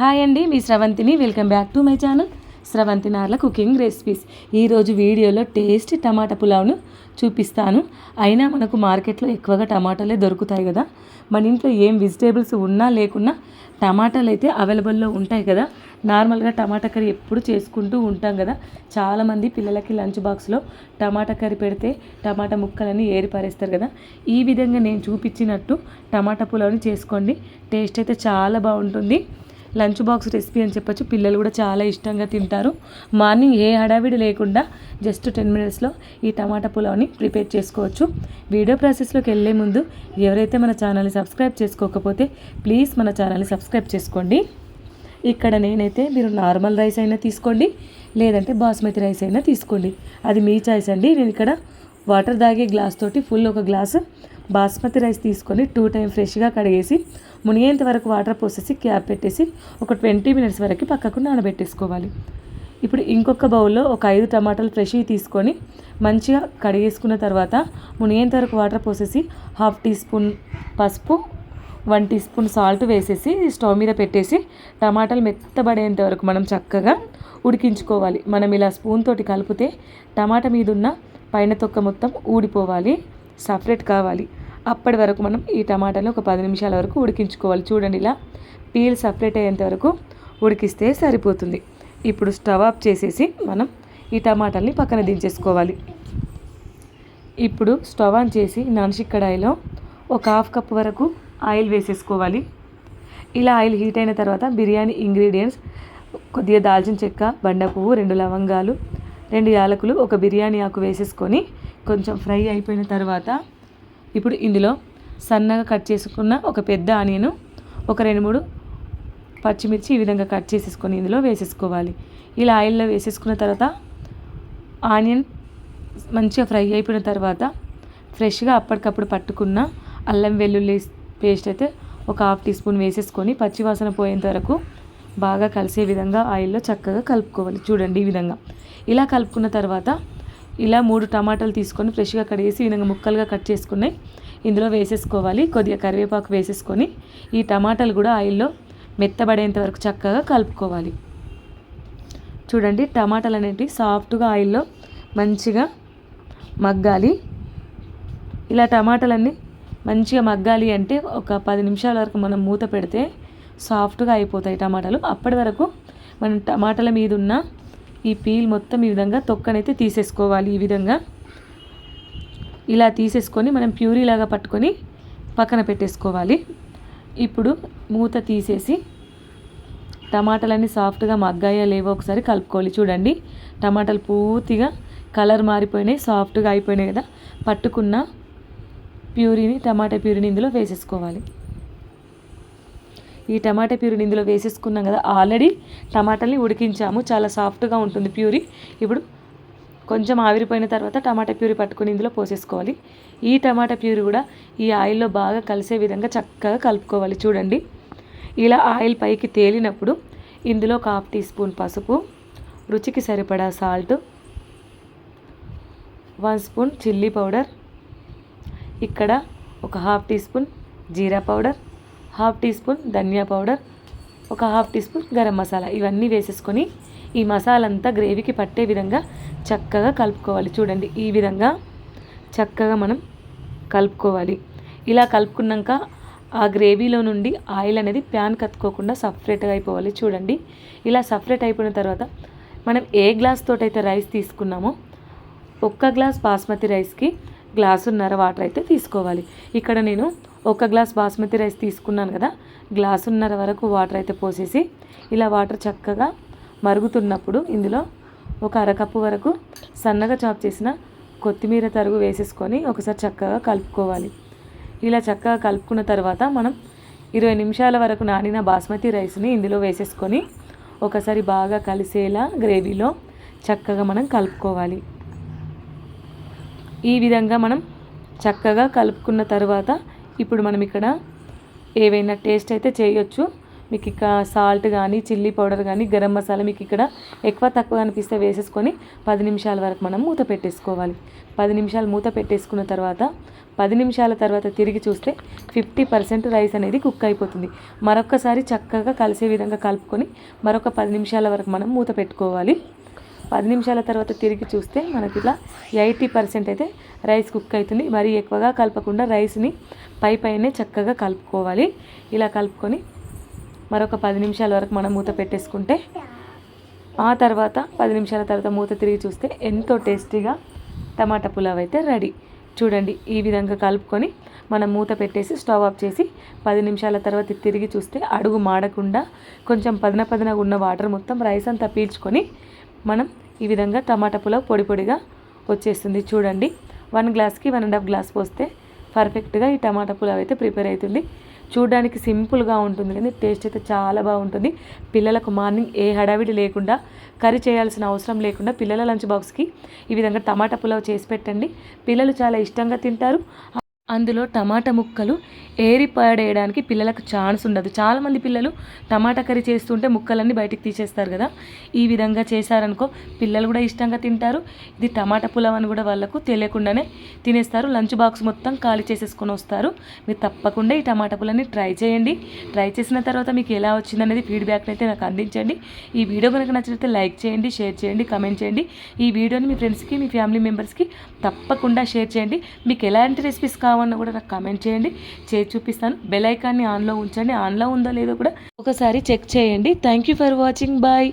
Hi అండి మీ స్రవంతిని. Welcome back to my channel. Sravanthi Narla cooking recipes. ఈరోజు వీడియోలో టేస్టీ టమాటా పులావ్ను చూపిస్తాను. అయినా మనకు మార్కెట్లో ఎక్కువగా టమాటాలే దొరుకుతాయి కదా. మన ఇంట్లో ఏం వెజిటేబుల్స్ ఉన్నా లేకున్నా టమాటాలు అయితే అవైలబుల్లో ఉంటాయి కదా. నార్మల్గా టమాటా కర్రీ ఎప్పుడు చేసుకుంటూ ఉంటాం కదా. చాలామంది పిల్లలకి లంచ్ బాక్స్లో టమాటా కర్రీ పెడితే టమాటా ముక్కలని ఏరిపారేస్తారు కదా. ఈ విధంగా నేను చూపించినట్టు టమాటా పులావ్ని చేసుకోండి. టేస్ట్ అయితే చాలా బాగుంటుంది. లంచ్ బాక్స్ రెసిపీ అని చెప్పొచ్చు. పిల్లలు కూడా చాలా ఇష్టంగా తింటారు. మార్నింగ్ ఏ హడావిడి లేకుండా జస్ట్ టెన్ మినిట్స్లో ఈ టమాటా పులావ్ని ప్రిపేర్ చేసుకోవచ్చు. వీడియో ప్రాసెస్లోకి వెళ్ళే ముందు ఎవరైతే మన ఛానల్ని సబ్స్క్రైబ్ చేసుకోకపోతే ప్లీజ్ మన ఛానల్ని సబ్స్క్రైబ్ చేసుకోండి. ఇక్కడ నేనైతే మీరు నార్మల్ రైస్ అయినా తీసుకోండి లేదంటే బాస్మతి రైస్ అయినా తీసుకోండి. అది మీ చాయిస్ అండి. నేను ఇక్కడ వాటర్ తాగే గ్లాస్ తోటి ఫుల్ ఒక గ్లాసు బాస్మతి రైస్ తీసుకొని టూ టైం ఫ్రెష్గా కడిగేసి మునిగేంత వరకు వాటర్ పోసేసి క్యాప్ పెట్టేసి ఒక ట్వంటీ మినిట్స్ వరకు పక్కకు నానబెట్టేసుకోవాలి. ఇప్పుడు ఇంకొక బౌల్లో ఒక ఐదు టమాటాలు ఫ్రెష్ తీసుకొని మంచిగా కడిగేసుకున్న తర్వాత మునిగేంత వరకు వాటర్ పోసేసి హాఫ్ టీ స్పూన్ పసుపు వన్ టీ స్పూన్ సాల్ట్ వేసేసి స్టవ్ మీద పెట్టేసి టమాటాలు మెత్తబడేంత వరకు మనం చక్కగా ఉడికించుకోవాలి. మనం ఇలా స్పూన్ తోటి కలిపితే టమాటా మీద ఉన్న పైన తొక్క మొత్తం ఊడిపోవాలి. సపరేట్ కావాలి. అప్పటి వరకు మనం ఈ టమాటాలు ఒక పది నిమిషాల వరకు ఉడికించుకోవాలి. చూడండి ఇలా పీల్ సపరేట్ అయ్యేంత వరకు ఉడికిస్తే సరిపోతుంది. ఇప్పుడు స్టవ్ ఆఫ్ చేసేసి మనం ఈ టమాటాలని పక్కన దించేసుకోవాలి. ఇప్పుడు స్టవ్ ఆన్ చేసి నాన్షిక్ కడాయిలో ఒక హాఫ్ కప్ వరకు ఆయిల్ వేసేసుకోవాలి. ఇలా ఆయిల్ హీట్ అయిన తర్వాత బిర్యానీ ఇంగ్రీడియంట్స్ కొద్దిగా దాల్చిన చెక్క బండ పువ్వు రెండు లవంగాలు రెండు యాలకులు ఒక బిర్యానీ ఆకు వేసేసుకొని కొంచెం ఫ్రై అయిపోయిన తర్వాత ఇప్పుడు ఇందులో సన్నగా కట్ చేసుకున్న ఒక పెద్ద ఆనియన్ ఒక రెండు మూడు పచ్చిమిర్చి ఈ విధంగా కట్ చేసేసుకొని ఇందులో వేసేసుకోవాలి. ఇలా ఆయిల్లో వేసేసుకున్న తర్వాత ఆనియన్ మంచిగా ఫ్రై అయిపోయిన తర్వాత ఫ్రెష్గా అప్పటికప్పుడు పట్టుకున్న అల్లం వెల్లుల్లి పేస్ట్ అయితే ఒక హాఫ్ టీ స్పూన్ వేసేసుకొని పచ్చివాసన పోయేంత వరకు బాగా కలిసే విధంగా ఆయిల్లో చక్కగా కలుపుకోవాలి. చూడండి ఈ విధంగా. ఇలా కలుపుకున్న తర్వాత ఇలా మూడు టమాటాలు తీసుకొని ఫ్రెష్గా కడిగేసి ఈ విధంగా ముక్కలుగా కట్ చేసుకున్నాయి. ఇందులో వేసేసుకోవాలి. కొద్దిగా కరివేపాకు వేసేసుకొని ఈ టమాటాలు కూడా ఆయిల్లో మెత్తబడేంత వరకు చక్కగా కలుపుకోవాలి. చూడండి టమాటాలు అనేవి సాఫ్ట్గా ఆయిల్లో మంచిగా మగ్గాలి. ఇలా టమాటాలన్నీ మంచిగా మగ్గాలి అంటే ఒక పది నిమిషాల వరకు మనం మూత పెడితే సాఫ్ట్గా అయిపోతాయి టమాటాలు. అప్పటి వరకు మనం టమాటాల మీద ఉన్న ఈ పీల్ మొత్తం ఈ విధంగా తొక్కనైతే తీసేసుకోవాలి. ఈ విధంగా ఇలా తీసేసుకొని మనం ప్యూరీ లాగా పట్టుకొని పక్కన పెట్టేసుకోవాలి. ఇప్పుడు మూత తీసేసి టమాటాలన్నీ సాఫ్ట్గా మగ్గాయా లేవో ఒకసారి కలుపుకోవాలి. చూడండి టమాటాలు పూర్తిగా కలర్ మారిపోయినాయి సాఫ్ట్గా అయిపోయినాయి కదా. పట్టుకున్న ప్యూరీని టమాటా ప్యూరీని ఇందులో వేసేసుకోవాలి. ఈ టమాటా ప్యూరీని ఇందులో వేసేసుకున్నాం కదా. ఆల్రెడీ టమాటాలని ఉడికించాము. చాలా సాఫ్ట్గా ఉంటుంది ప్యూరీ. ఇప్పుడు కొంచెం ఆవిరిపోయిన తర్వాత టమాటా ప్యూరీ పట్టుకుని ఇందులో పోసేసుకోవాలి. ఈ టమాటా ప్యూరీ కూడా ఈ ఆయిల్లో బాగా కలిసే విధంగా చక్కగా కలుపుకోవాలి. చూడండి. ఇలా ఆయిల్ పైకి తేలినప్పుడు ఇందులో ఒక హాఫ్ టీ స్పూన్ పసుపు రుచికి సరిపడా salt one spoon chilli powder ఇక్కడ ఒక half teaspoon jeera powder half teaspoon dhania powder ఒక half teaspoon garam masala. ఇవన్నీ వేసేసుకొని ఈ మసాలా అంతా గ్రేవీకి పట్టే విధంగా చక్కగా కలుపుకోవాలి. చూడండి ఈ విధంగా చక్కగా మనం కలుపుకోవాలి. ఇలా కలుపుకున్నాక ఆ గ్రేవీలో నుండి ఆయిల్ అనేది ప్యాన్ కత్తుకోకుండా సపరేట్గా అయిపోవాలి. చూడండి ఇలా సపరేట్ అయిపోయిన తర్వాత మనం ఏ గ్లాస్ తోటైతే రైస్ తీసుకున్నామో ఒక్క గ్లాస్ బాస్మతి రైస్కి గ్లాసున్నర వాటర్ అయితే తీసుకోవాలి. ఇక్కడ నేను ఒక గ్లాస్ బాస్మతి రైస్ తీసుకున్నాను కదా గ్లాసున్నర వరకు వాటర్ అయితే పోసేసి ఇలా వాటర్ చక్కగా మరుగుతున్నప్పుడు ఇందులో ఒక అరకప్పు వరకు సన్నగా చాప్ చేసిన కొత్తిమీర తరుగు వేసేసుకొని ఒకసారి చక్కగా కలుపుకోవాలి. ఇలా చక్కగా కలుపుకున్న తర్వాత మనం ఇరవై నిమిషాల వరకు నానిన బాస్మతి రైస్ని ఇందులో వేసేసుకొని ఒకసారి బాగా కలిసేలా గ్రేవీలో చక్కగా మనం కలుపుకోవాలి. ఈ విధంగా మనం చక్కగా కలుపుకున్న తర్వాత ఇప్పుడు మనం ఇక్కడ ఏవైనా టేస్ట్ అయితే చేయొచ్చు. మీకు ఇక సాల్ట్ కానీ చిల్లీ పౌడర్ కానీ గరం మసాలా మీకు ఇక్కడ ఎక్కువ తక్కువ అనిపిస్తే వేసేసుకొని పది నిమిషాల వరకు మనం మూత పెట్టేసుకోవాలి. పది నిమిషాలు మూత పెట్టేసుకున్న తర్వాత పది నిమిషాల తర్వాత తిరిగి చూస్తే ఫిఫ్టీ పర్సెంట్ రైస్ అనేది కుక్ అయిపోతుంది. మరొకసారి చక్కగా కలిసే విధంగా కలుపుకొని మరొక పది నిమిషాల వరకు మనం మూత పెట్టుకోవాలి. పది నిమిషాల తర్వాత తిరిగి చూస్తే మనకి ఇలా ఎయిటీ పర్సెంట్ అయితే రైస్ కుక్ అవుతుంది. మరీ ఎక్కువగా కలపకుండా రైస్ని పై పైనే చక్కగా కలుపుకోవాలి. ఇలా కలుపుకొని మరొక పది నిమిషాల వరకు మనం మూత పెట్టేసుకుంటే ఆ తర్వాత పది నిమిషాల తర్వాత మూత తిరిగి చూస్తే ఎంతో టేస్టీగా టమాటా పులావ్ అయితే రెడీ. చూడండి ఈ విధంగా కలుపుకొని మనం మూత పెట్టేసి స్టవ్ ఆఫ్ చేసి పది నిమిషాల తర్వాత తిరిగి చూస్తే అడుగు మాడకుండా కొంచెం పదన పదనగా ఉన్న వాటర్ మొత్తం రైస్ అంతా పీల్చుకొని మనం ఈ విధంగా టమాటా పులావ్ పొడి పొడిగా వచ్చేస్తుంది. చూడండి వన్ గ్లాస్కి వన్ అండ్ హాఫ్ గ్లాస్ పోస్తే పర్ఫెక్ట్గా ఈ టమాటా పులావ్ అయితే ప్రిపేర్ అవుతుంది. చూడడానికి సింపుల్గా ఉంటుంది కానీ టేస్ట్ అయితే చాలా బాగుంటుంది. పిల్లలకు మార్నింగ్ ఏ హడావిడి లేకుండా కర్రీ చేయాల్సిన అవసరం లేకుండా పిల్లల లంచ్ బాక్స్కి ఈ విధంగా టమాటా పులావ్ చేసి పెట్టండి. పిల్లలు చాలా ఇష్టంగా తింటారు. అందులో టమాటా ముక్కలు ఏరి పడేయడానికి పిల్లలకు ఛాన్స్ ఉండదు. చాలామంది పిల్లలు టమాటా కర్రీ చేస్తుంటే ముక్కలన్నీ బయటికి తీసేస్తారు కదా. ఈ విధంగా చేశారనుకో పిల్లలు కూడా ఇష్టంగా తింటారు. ఇది టమాటా పులావ్ అని కూడా వాళ్ళకు తెలియకుండానే తినేస్తారు. లంచ్ బాక్స్ మొత్తం ఖాళీ చేసేసుకొని వస్తారు. మీరు తప్పకుండా ఈ టమాటా పులాన్ని ట్రై చేయండి. ట్రై చేసిన తర్వాత మీకు ఎలా వచ్చిందనేది ఫీడ్బ్యాక్ని అయితే నాకు అందించండి. ఈ వీడియో కనుక నచ్చినట్లయితే లైక్ చేయండి షేర్ చేయండి కమెంట్ చేయండి. ఈ వీడియోని మీ ఫ్రెండ్స్కి మీ ఫ్యామిలీ మెంబర్స్కి తప్పకుండా షేర్ చేయండి. మీకు ఎలాంటి రెసిపీస్ కావాలి కావాలన్నా కూడా నాకు కామెంట్ చేయండి. చేసి చూపిస్తాను. బెల్ ఐకాన్ని ఆన్లో ఉంచండి. ఆన్లో ఉందో లేదో కూడా ఒకసారి చెక్ చేయండి. Thank you for watching bye